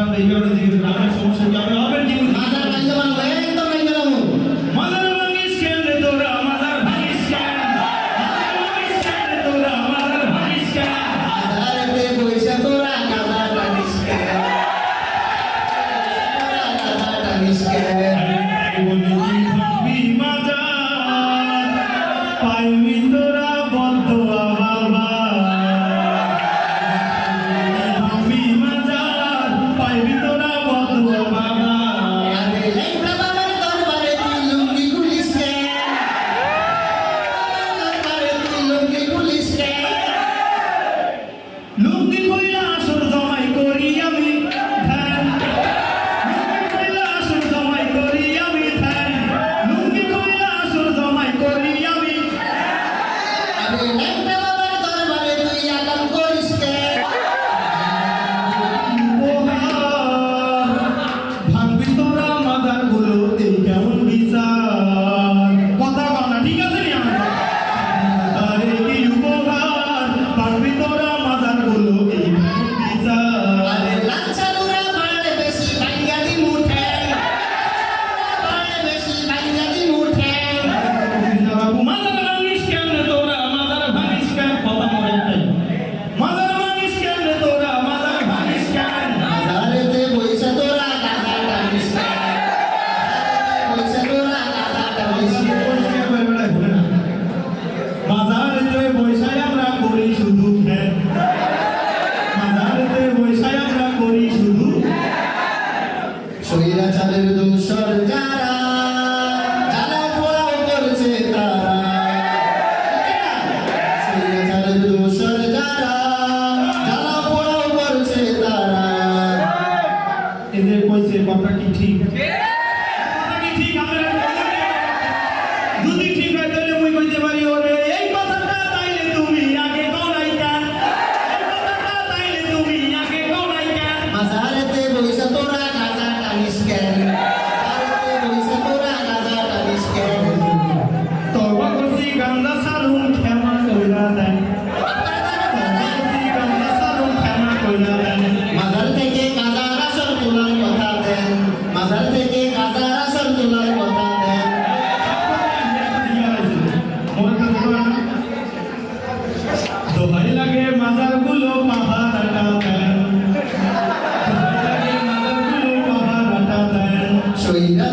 നമ്മുടെ ഇവരുടെ ജീവിതത്തിൽ ভয় লাগে মাজারগুলো পাহাড় দেন। সইরা